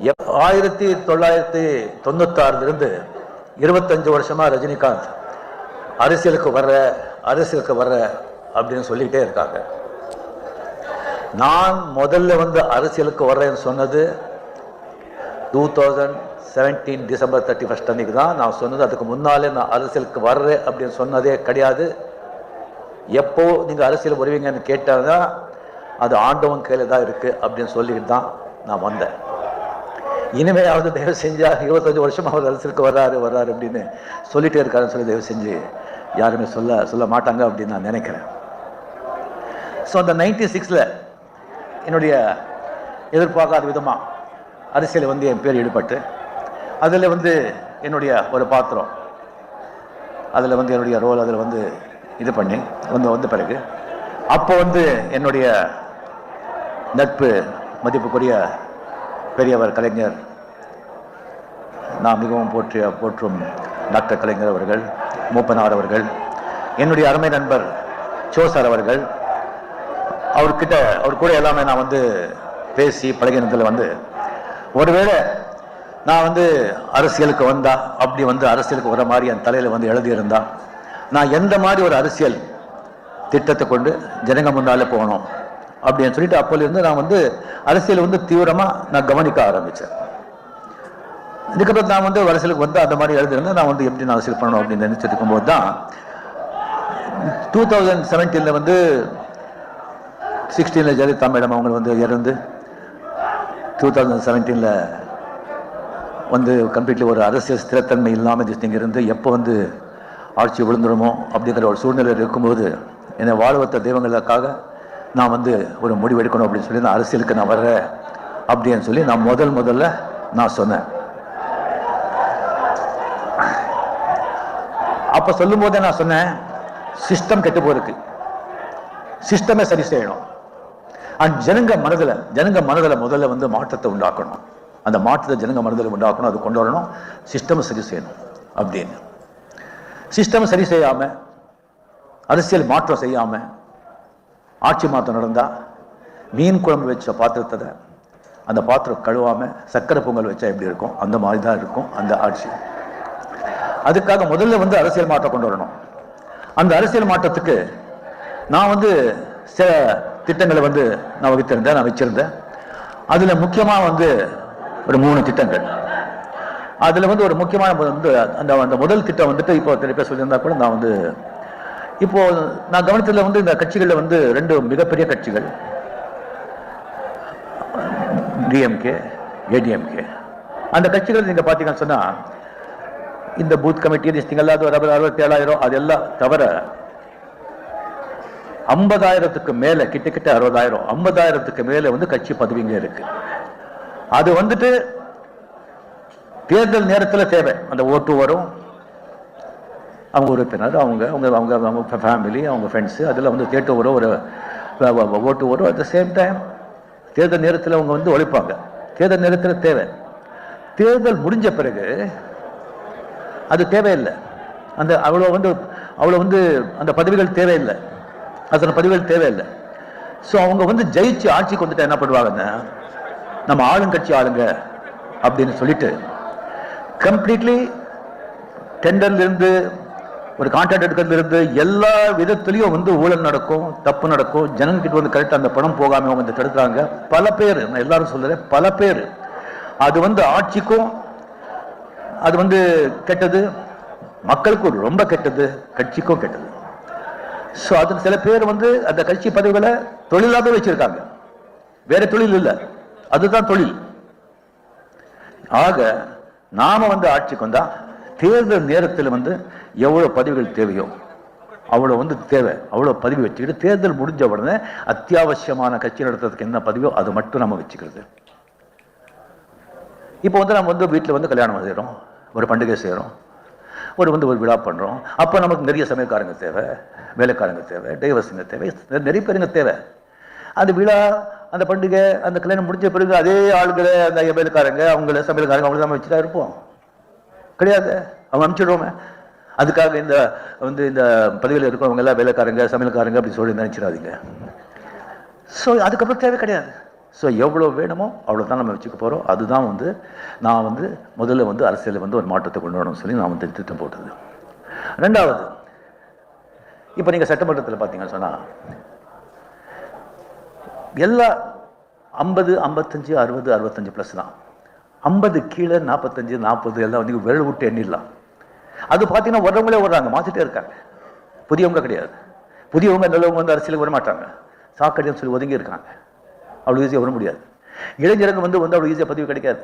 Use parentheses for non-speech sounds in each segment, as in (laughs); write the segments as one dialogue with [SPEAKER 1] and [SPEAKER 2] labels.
[SPEAKER 1] எப்- ஆயிரத்தி தொள்ளாயிரத்தி தொண்ணூத்தாறுலேருந்து இருபத்தஞ்சு வருஷமா ரஜினிகாந்த் அரசியலுக்கு வர்ற அரசியலுக்கு வர்ற அப்படின்னு சொல்லிக்கிட்டே இருக்காங்க. நான் முதல்ல வந்து அரசியலுக்கு வர்றேன்னு சொன்னது two thousand seventeen December thirty first அன்னைக்கு தான். நான் சொன்னது அதுக்கு முன்னாலே நான் அரசியலுக்கு வர்றேன் அப்படின்னு சொன்னதே கிடையாது. எப்போ நீங்கள் அரசியல் வருவீங்கன்னு கேட்டால் அது ஆண்டவன் கையில் தான் இருக்குது அப்படின்னு சொல்லிக்கிட்டு தான் நான் வந்தேன். இனிமையாவது தயவு செஞ்சா இருபத்தஞ்சு வருஷம் அவர் அரசியலுக்கு வர்றாரு வர்றாரு அப்படின்னு சொல்லிட்டே இருக்காருன்னு சொல்லி தயவு செஞ்சு யாருமே சொல்ல சொல்ல மாட்டாங்க அப்படின்னு நான் நினைக்கிறேன். ஸோ அந்த நைன்டி சிக்ஸில் என்னுடைய எதிர்பார்க்காத விதமாக அரசியல் வந்து என் பேர் ஈடுபட்டு அதில் வந்து என்னுடைய ஒரு பாத்திரம் அதில் வந்து என்னுடைய ரோல் அதில் வந்து இது பண்ணி வந்து வந்த பிறகு அப்போ வந்து என்னுடைய நட்பு மதிப்புக்குரிய பெரியவர் கலைஞர் நான் மிகவும் போற்றிய போற்றும் டாக்டர் கலைஞர் அவர்கள் மூப்பனார் அவர்கள் என்னுடைய அருமை நண்பர் சோ சார் அவர்கள். அவர்கிட்ட அவர் கூட எல்லாமே நான் வந்து பேசி பழகினத்தில் வந்து ஒருவேளை நான் வந்து அரசியலுக்கு வந்தா அப்படி வந்து அரசியலுக்கு வர மாதிரி என் தலையில் வந்து எழுதியிருந்தா நான் எந்த மாதிரி ஒரு அரசியல் திட்டத்தை கொண்டு ஜனங்க முன்னாலே போகணும் அப்படின்னு சொல்லிட்டு அப்போலேருந்து நான் வந்து அரசியல் வந்து தீவிரமாக நான் கவனிக்க ஆரம்பித்தேன் இதுக்கப்புறம் நான் வந்து அரசியலுக்கு வந்து அந்த மாதிரி எழுதிருந்தேன் நான் வந்து எப்படி நான் அரசியல் பண்ணணும் அப்படின்னு நினைச்சிட்டு இருக்கும்போது தான் டூ தௌசண்ட் செவன்டீனில் வந்து சிக்ஸ்டீனில் ஜெயலலிதா மேடம் அவங்க வந்து இறந்து டூ தௌசண்ட் செவன்டீனில் வந்து கம்ப்ளீட்லி ஒரு அரசியல் ஸ்திரத்தன்மை இல்லாமல் இங்கே இருந்து எப்போ வந்து ஆட்சி விழுந்துடுமோ அப்படிங்கிற ஒரு சூழ்நிலையில் இருக்கும்போது என்னை வாழ்வத்த தெய்வங்களுக்காக நான் வந்து ஒரு முடிவெடுக்கணும் அப்படின்னு சொல்லி நான் அரசியலுக்கு நான் வர்றேன் அப்படின்னு சொல்லி நான் முதல் முதல்ல நான் சொன்னேன். அப்போ சொல்லும் போதே நான் சொன்னேன் சிஸ்டம் கெட்டு போயிருக்கு சிஸ்டமே சரி செய்யணும். அண்ட் ஜனங்க மனதில் ஜனங்க மனதில் முதல்ல வந்து மாற்றத்தை உண்டாக்கணும். அந்த மாற்றத்தை ஜனங்க மனதில் உண்டாக்கணும் அது கொண்டு வரணும். சிஸ்டம் சரி செய்யணும் அப்படின்னு. சிஸ்டம் சரி செய்யாம அரசியல் மாற்றம் செய்யாம ஆட்சி மாற்றம் நடந்தால் மீன் குழம்பு வச்ச பாத்திரத்தை அந்த பாத்திரம் கழுவாம சக்கரை பொங்கல் வச்சா எப்படி இருக்கும்? அந்த மாதிரி தான் இருக்கும் அந்த ஆட்சி. அதுக்காக முதல்ல வந்து அரசியல் மாற்றம் கொண்டு வரணும். அந்த அரசியல் மாற்றத்துக்கு நான் வந்து சில திட்டங்களை வந்து நான் வகுத்திருந்தேன் நான் வச்சிருந்தேன். அதில் முக்கியமாக வந்து ஒரு மூணு திட்டங்கள். அதில் வந்து ஒரு முக்கியமான வந்து அந்த அந்த முதல் திட்டம் வந்துட்டு இப்போ திருப்பி சொல்லியிருந்தா கூட நான் வந்து இப்போ நான் கவனித்ததில் வந்து இந்த கட்சிகளில் வந்து ரெண்டு மிகப்பெரிய கட்சிகள். டிஎம்கே ஏடிஎம்கே அந்த கட்சிகள் நீங்கள் பார்த்தீங்கன்னு சொன்னால் இந்த பூத் கமிட்டி லிஸ்டிங் ஒரு அறுபத்தி ஏழாயிரம் அதெல்லாம் தவிர ஐம்பதாயிரத்துக்கு மேல கிட்டத்தட்ட அறுபதாயிரம் ஐம்பதாயிரத்துக்கு மேல வந்து கட்சி பதவிங்க இருக்கு. அது வந்துட்டு தேர்தல் நேரத்தில் தேவை. அந்த ஓட்டு வரும். அவங்க உறுப்பினர் அவங்க அவங்க அவங்க அவங்க ஃபேமிலி அவங்க ஃப்ரெண்ட்ஸு அதில் வந்து தேட்டு வரும் ஒரு ஓட்டு வரும். அட் த சேம் டைம் தேர்தல் நேரத்தில் அவங்க வந்து ஒழிப்பாங்க. தேர்தல் நேரத்தில் தேவை. தேர்தல் முடிஞ்ச பிறகு அது தேவையில்லை. அந்த அவ்வளோ வந்து அவ்வளோ வந்து அந்த பதவிகள் தேவையில்லை. அத்தனை பதவிகள் தேவையில்லை. ஸோ அவங்க வந்து ஜெயிச்சு ஆட்சிக்கு வந்துட்டு என்ன பண்ணுவாங்கன்னா நம்ம ஆளுங்கட்சி ஆளுங்க அப்படின்னு சொல்லிட்டு கம்ப்ளீட்லி டெண்டர்லேருந்து ஒரு கான்ட்ராக்ட் எடுக்கிறதுலேருந்து எல்லா விதத்துலேயும் வந்து ஊழல் நடக்கும் தப்பு நடக்கும். ஜனங்கிட்ட வந்து கரெக்டாக அந்த பணம் போகாமல் அவங்க வந்து தடுக்கிறாங்க. பல பேர் நான் எல்லாரும் சொல்லுறேன் பல பேர். அது வந்து ஆட்சிக்கும் அது வந்து கெட்டது. மக்களுக்கும் ரொம்ப கெட்டது கட்சிக்கும் கெட்டது. ஸோ அது சில பேர் வந்து அந்த கட்சி பதவிகளை தொழிலாகவே வச்சிருக்காங்க. வேற தொழில் இல்லை. அதுதான் தொழில். ஆக நாம வந்து ஆட்சிக்கு வந்தா தேர்தல் நேரத்தில் வந்து எவ்வளவு பதவிகள் தேவையோ அவ்வளவு வந்து தேவை. அவ்வளவு பதவி வச்சுக்கிட்டு தேர்தல் முடிஞ்ச உடனே அத்தியாவசியமான கட்சி நடத்துறதுக்கு என்ன பதவியோ அது மட்டும் நம்ம வச்சுக்கிறது. இப்போ வந்து நம்ம வந்து வீட்டில் வந்து கல்யாணம் செய்கிறோம் ஒரு பண்டிகை செய்கிறோம் ஒரு வந்து ஒரு விழா பண்ணுறோம் அப்போ நமக்கு நிறைய சமயக்காரங்க தேவை வேலைக்காரங்க தேவை டைவர்ஸுங்க தேவை நிறைய பேருங்க தேவை. அந்த விழா அந்த பண்டிகை அந்த கல்யாணம் முடிஞ்ச பிறகு அதே ஆளுகளை அந்த வேலைக்காரங்க அவங்கள சமையல்காரங்க அவங்கள நம்ம வச்சுட்டா இருப்போம். கிடையாது. அவங்க அனுப்பிச்சிடுவோமே. அதுக்காக இந்த வந்து இந்த பதவியில் இருக்கிறவங்க எல்லாம் வேலைக்காரங்க சமையல்காரங்க அப்படி சொல்லி நினைச்சிடாதீங்க. ஸோ அதுக்கப்புறம் தேவை கிடையாது. ஸோ எவ்வளோ வேணுமோ அவ்வளோ தான் நம்ம வச்சுக்க போகிறோம் அதுதான் வந்து நான் வந்து முதல்ல வந்து அரசியலில் வந்து ஒரு மாற்றத்தை கொண்டு வரணும்னு சொல்லி நான் வந்து திட்டம் போட்டது. ரெண்டாவது இப்போ நீங்கள் சட்டமன்றத்தில் பார்த்தீங்கன்னு சொன்னால் எல்லா ஐம்பது ஐம்பத்தஞ்சு அறுபது அறுபத்தஞ்சு ப்ளஸ் தான். ஐம்பது கீழே நாற்பத்தஞ்சு நாற்பது எல்லாம் வந்து விரல் விட்டு எண்ணிடலாம். அது பார்த்தீங்கன்னா வர்றவங்களே வர்றாங்க மாற்றிட்டே இருக்காங்க. புதியவங்க கிடையாது. புதியவங்க நல்லவங்க வந்து அரசியலுக்கு வர மாட்டாங்க. சாக்கடைன்னு சொல்லி ஒதுங்கி இருக்காங்க. அவ்வளோ ஈஸியாக வர முடியாது. இளைஞரங்க வந்து வந்து அவ்வளோ ஈஸியாக பதிவு கிடைக்காது.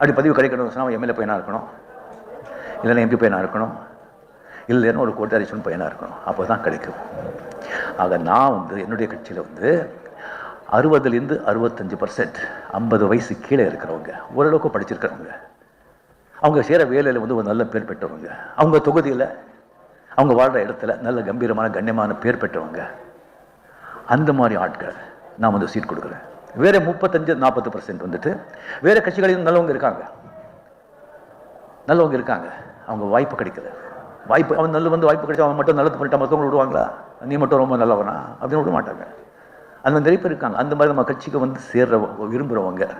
[SPEAKER 1] அப்படி பதிவு கிடைக்கணும் சொன்னால் எம்எல்ஏ பையனாக இருக்கணும். இல்லைன்னா எம்பி பையனாக இருக்கணும். இல்லைன்னா ஒரு கோட்டாரிசன் பையனாக இருக்கணும். அப்போ தான் கிடைக்கும். ஆக நான் வந்து என்னுடைய கட்சியில் வந்து அறுபதுலேருந்து அறுபத்தஞ்சு பர்சன்ட் ஐம்பது வயசு கீழே இருக்கிறவங்க ஓரளவுக்கு படிச்சிருக்கிறவங்க அவங்க செய்கிற வேலையில் வந்து ஒரு நல்ல பேர் பெற்றவங்க அவங்க தொகுதியில் அவங்க வாழ்கிற இடத்துல நல்ல கம்பீரமான கண்ணியமான பேர் பெற்றவங்க அந்த மாதிரி ஆட்கள் நான் வந்து சீட் கொடுக்குறேன். வேற முப்பத்தஞ்சு நாற்பது பர்சன்ட் வந்துட்டு வேற கட்சிகளிலும் நல்லவங்க இருக்காங்க. நல்லவங்க இருக்காங்க. அவங்க வாய்ப்பு கிடைக்கல. வாய்ப்பு அவன் நல்ல வந்து வாய்ப்பு கிடைச்சா அவன் மட்டும் நல்லது பண்ணிட்டா மற்றவங்க விடுவாங்களா? நீ மட்டும் ரொம்ப நல்லவனா? அப்படின்னு விட மாட்டாங்க. அந்த மாதிரி நிறைய பேர் இருக்காங்க. அந்த மாதிரி நம்ம கட்சிக்கு வந்து சேர்ற விரும்புகிறவங்க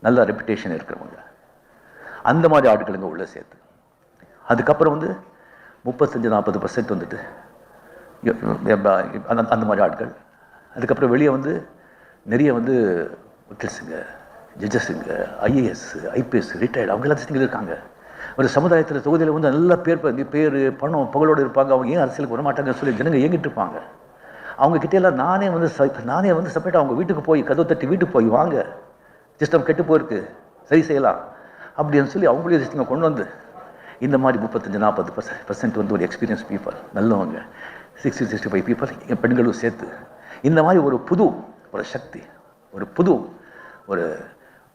[SPEAKER 1] நல்ல ரெப்புடேஷன் இருக்கிறவங்க. அந்த மாதிரி ஆட்களுங்க உள்ளே சேர்த்து. அதுக்கப்புறம் வந்து முப்பத்தஞ்சு நாற்பது பர்சன்ட் வந்துட்டு அந்த அந்த மாதிரி ஆட்கள். அதுக்கப்புறம் வெளியே வந்து நிறைய வந்து வக்கீல்ஸுங்க ஜட்ஜஸுங்க ஐஏஎஸ் ஐபிஎஸ் ரிட்டையர்டு அவங்க எல்லாம் இருக்காங்க. ஒரு சமுதாயத்தில் தொகுதியில் வந்து நல்ல பேர் பேர் பணம் புகழோடு இருப்பாங்க. அவங்க ஏன் அரசியலுக்கு வர மாட்டாங்கன்னு சொல்லி ஜனங்க ஏங்கிட்டு இருப்பாங்க. அவங்க கிட்டேலாம் எல்லாம் நானே வந்து நானே வந்து செப்பரேட்டாக அவங்க வீட்டுக்கு போய் கதவு தட்டி வீட்டுக்கு போய் வாங்க. சிஸ்டம் கெட்டு போயிருக்கு. சரி செய்யலாம். அப்படின்னு சொல்லி அவங்களே சிஸ்டம் கொண்டு வந்து இந்த மாதிரி முப்பத்தஞ்சு நாற்பது பர்சன்ட் பர்சன்ட் வந்து ஒரு எக்ஸ்பீரியன்ஸ் பீப்புள் நல்லவங்க. சிக்ஸ்டி சிக்ஸ்டி ஃபைவ் பீப்புள் என் பெண்களும் சேர்த்து. இந்த மாதிரி ஒரு புது ஒரு சக்தி ஒரு புது ஒரு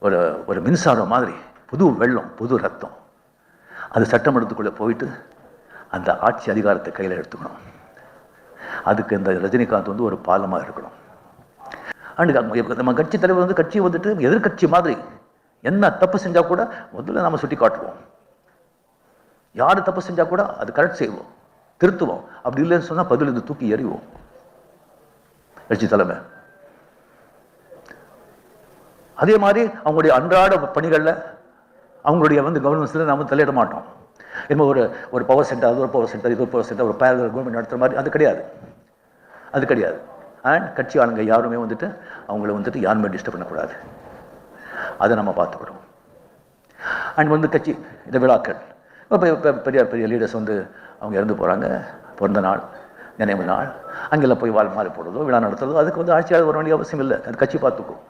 [SPEAKER 1] ஒரு ஒரு மின்சாரம் மாதிரி புது வெள்ளம் புது ரத்தம். அது சட்டமன்றத்துக்குள்ளே போயிட்டு அந்த ஆட்சி அதிகாரத்தை கையில் எடுத்துக்கணும். அதுக்கு இந்த ரஜினிகாந்த் வந்து ஒரு பாலமாக இருக்கணும். அண்டு நம்ம கட்சி தலைவர் வந்து கட்சி வந்துட்டு எதிர்க்கட்சி மாதிரி என்ன தப்பு செஞ்சால் கூட முதல்ல நம்ம சுட்டி காட்டுவோம் யார் தப்பு செஞ்சால் கூட அது கரெக்ட் செய்வோம். திருத்துவோம். அப்படி இல்லைன்னு சொன்னா பதிலிருந்து தூக்கி எறிவோம். கட்சி தலைமை. அதே மாதிரி அவங்களுடைய அன்றாட பணிகளில் அவங்களுடைய வந்து கவர்னன்ஸ்ல நாம் தலையிட மாட்டோம். என்ன ஒரு ஒரு பவர் சென்டர் அது ஒரு பவர் சென்டர் இது ஒரு பவர் சென்டர் ஒரு பேரல் கவர்மெண்ட் நடத்துற மாதிரி அது கிடையாது. அது கிடையாது. அண்ட் கட்சி ஆளுங்க யாருமே வந்துட்டு அவங்கள வந்துட்டு யாருமே டிஸ்டர்ப் பண்ணக்கூடாது. அதை நம்ம பார்த்துக்கிறோம் அண்ட் வந்து கட்சி இந்த விழாக்கள். இப்போ இப்போ பெரிய பெரிய லீடர்ஸ் வந்து அவங்க இறந்து போகிறாங்க பிறந்த நாள் நினைவு நாள். அங்கெல்லாம் போய் வாழ் மாறி போடுறதோ விழா நடத்துறதோ அதுக்கு வந்து ஆட்சியாளர் வர வேண்டிய அவசியம் இல்லை. அது கட்சி பார்த்துக்கும்.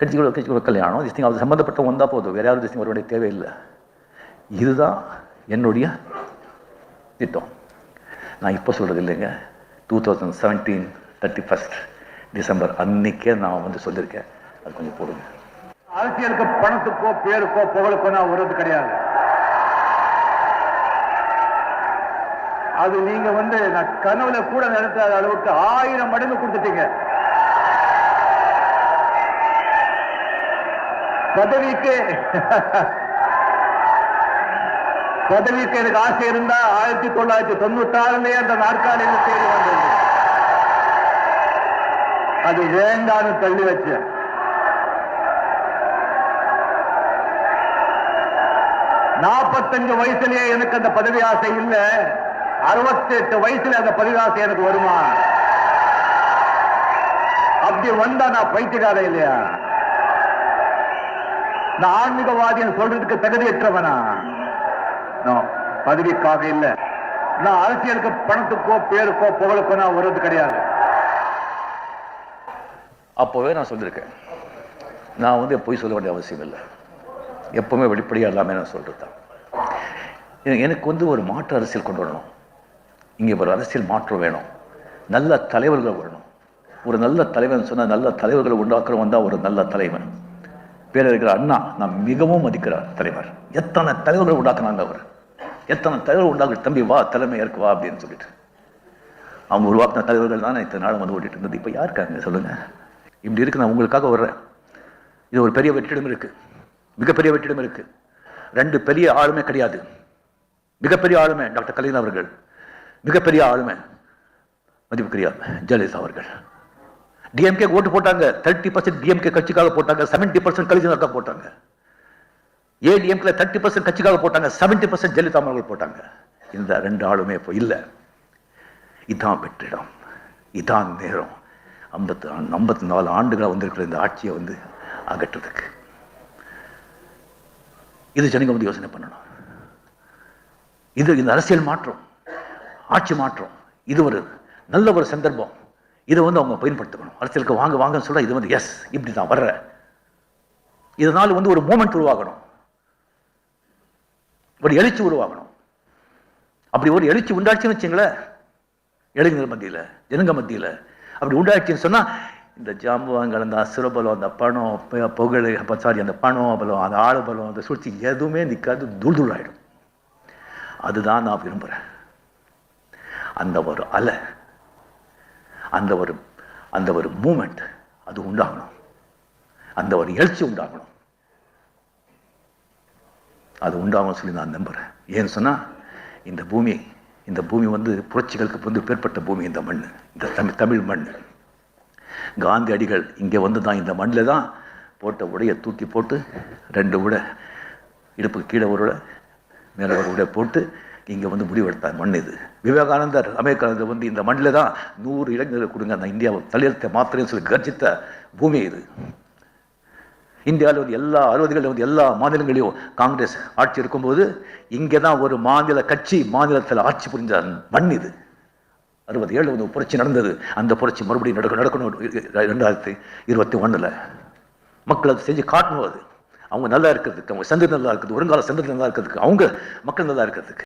[SPEAKER 1] கட்சிகளோட கட்சிகளோட கல்யாணம் திஸ்டிங் அது சம்மந்தப்பட்ட வந்தால் போதும். வேற யாரும் திஸ்டிங் வர வேண்டிய தேவையில்லை இதுதான் என்னுடைய திட்டம். நான் இப்போ சொல்கிறது இல்லைங்க. Two thousand seventeen thirty first December அன்னைக்கே நான் வந்து சொல்லியிருக்கேன். அது கொஞ்சம் போடுங்க.
[SPEAKER 2] அரசியலுக்கு பணத்துக்கோ பேருக்கோ புகழுக்கோ நான் வருவது கிடையாது. அது நீங்க வந்து நான் கனவுல கூட நடத்தாத அளவுக்கு ஆயிரம் மடங்கு கொடுத்துட்டீங்க. பதவிக்கு (laughs) பதவிக்கு எனக்கு ஆசை இருந்தா ஆயிரத்தி தொள்ளாயிரத்தி தொண்ணூத்தி ஆறுலயே அந்த நாற்காலியில் தேடி வந்தது. அது வேண்டான்னு தள்ளி வச்சேன் நாற்பத்தஞ்சு வயசுலயே எனக்கு அந்த பதவி ஆசை இல்ல. அறுபத்தி எட்டு வயசுல அந்த பதவி ஆசை எனக்கு வருமா? அப்படி வந்தா நான் பைத்தியக்கார இல்லையா? நான் ஆன்மீகவாதின்னு சொல்றதுக்கு தகுதியற்றவனா? பதவிக்காக இல்ல. நான் அரசியலுக்கு பணத்துக்கோ பேருக்கோ புகழுக்கோ நான் வருவது கிடையாது.
[SPEAKER 1] அப்போவே நான் சொல்லியிருக்கேன் நான் வந்து பொய் சொல்ல வேண்டிய அவசியம் இல்லை. எப்பவுமே வெளிப்படையாக எல்லாமே நான் சொல்றது தான் எனக்கு வந்து ஒரு மாற்று அரசியல் கொண்டு வரணும். இங்கே ஒரு அரசியல் மாற்றம் வேணும். நல்ல தலைவர்கள் வரணும். ஒரு நல்ல தலைவன் சொன்னால் நல்ல தலைவர்களை உண்டாக்குறவன் தான் ஒரு நல்ல தலைவன். பேரறிஞர் அண்ணா நான் மிகவும் மதிக்கிறார் தலைவர். எத்தனை தலைவர்கள் உண்டாக்குனாங்க அவர்? எத்தனை தலைவர் உண்டாக்கு தம்பி வா தலைமை இருக்கு வா அப்படின்னு சொல்லிட்டு. அவங்க உருவாக்கின தலைவர்கள் தான் இத்தனை நாள் வந்து ஓடிட்டு இருந்தது. இப்போ யாருக்காங்க சொல்லுங்கள் சொல்லுங்க. இப்படி இருக்கு நான் உங்களுக்காக வர்றேன். இது ஒரு பெரிய வெற்றிடம் இருக்கு. மிகப்பெரிய வெற்றிடம் இருக்கு. ரெண்டு பெரிய ஆளுமே கிடையாது. மிகப்பெரிய ஆளுமை டாக்டர் கலைஞர் அவர்கள். மிகப்பெரிய ஆளுமை மதிப்புக்குரிய ஜெயலலிதா அவர்கள். டிஎம்கே ஓட்டு போட்டாங்க. தேர்ட்டி பர்சன்ட் டிஎம்கே கட்சிக்காக போட்டாங்க. செவன்டி பர்சன்ட் கலிஜனருக்காக போட்டாங்க. ஏடிஎம்கே தேர்ட்டி பர்சன்ட் கட்சிக்காக போட்டாங்க. செவன்டி பர்சன்ட் ஜெயலலிதா அவர்கள் போட்டாங்க. இந்த ரெண்டு ஆளுமே இப்போ இல்லை. இதான் வெற்றிடம். இதான் நேரம். ஐம்பத்து ஐம்பத்தி நாலு ஆண்டுகளாக வந்திருக்கிற இந்த ஆட்சியை வந்து அகற்றுறதுக்கு. இது ஜனங்க வந்து யோசனை பண்ணணும். இது இந்த அரசியல் மாற்றம். ஆட்சி மாற்றம். இது ஒரு நல்ல ஒரு சந்தர்ப்பம். இதை வந்து அவங்க பயன்படுத்தணும் அரசியலுக்கு வாங்க வாங்கன்னு சொல்ல இது வந்து எஸ் இப்படி தான் வர்ற. இதனால் வந்து ஒரு மூமெண்ட் உருவாகணும். ஒரு எழுச்சி உருவாகணும். அப்படி ஒரு எழுச்சி உண்டாச்சுன்னு வச்சுங்களேன் இளைஞர் மத்தியில் ஜனங்க மத்தியில் அப்படி உண்டாச்சுன்னு சொன்னால் இந்த ஜாம்பவான்கள் அந்த அசுரபலம் அந்த பணம் புகழ் சாரி அந்த பணம் பலம் அந்த ஆளுபலம் அந்த சூழ்ச்சி எதுவுமே நிற்காது தூள் தூள் ஆகிடும் அதுதான் நான் விரும்புகிறேன் அந்த ஒரு அலை அந்த ஒரு அந்த ஒரு மூமெண்ட் அது உண்டாகணும். அந்த ஒரு எழுச்சி உண்டாகணும். அது உண்டாகும் சொல்லி நான் நம்புகிறேன் ஏன்னு சொன்னால் இந்த பூமி இந்த பூமி வந்து புரட்சிகளுக்கு வந்து பேர்பட்ட பூமி இந்த மண் இந்த தமிழ் தமிழ் மண். காந்தி அடிகள் இங்கே வந்து தான் இந்த மண்ணில் தான் போட்ட உடையை தூக்கி போட்டு ரெண்டு உடை இடுப்புக்கு கீழே ஒரு உடை மேலே ஒரு உடை போட்டு இங்கே வந்து முடிவெடுத்தார் மண் இது. விவேகானந்தர் அமெரிக்கானந்தர் வந்து இந்த மண்ணில் தான் நூறு இளைஞர்கள் கொடுங்க. அந்த இந்தியாவை தலையெழுத்த மாத்திரைன்னு சொல்லி கர்ஜித்த பூமி இது. இந்தியாவில் வந்து எல்லா அறுபதுகளில் வந்து எல்லா மாநிலங்களையும் காங்கிரஸ் ஆட்சி இருக்கும்போது இங்கே தான் ஒரு மாநில கட்சி மாநிலத்தில் ஆட்சி புரிஞ்ச மண் இது. அறுபது ஏழு வந்து புரட்சி நடந்தது. அந்த புரட்சி மறுபடியும் நடக்க நடக்கணும் ரெண்டாயிரத்தி இருபத்தி ஒன்றில் மக்கள் அதை செஞ்சு காட்டணும் அது. அவங்க நல்லா இருக்கிறதுக்கு அவங்க சந்ததி நல்லா இருக்கிறது ஒருங்கால சந்ததி நல்லா இருக்கிறதுக்கு அவங்க மக்கள் நல்லா இருக்கிறதுக்கு.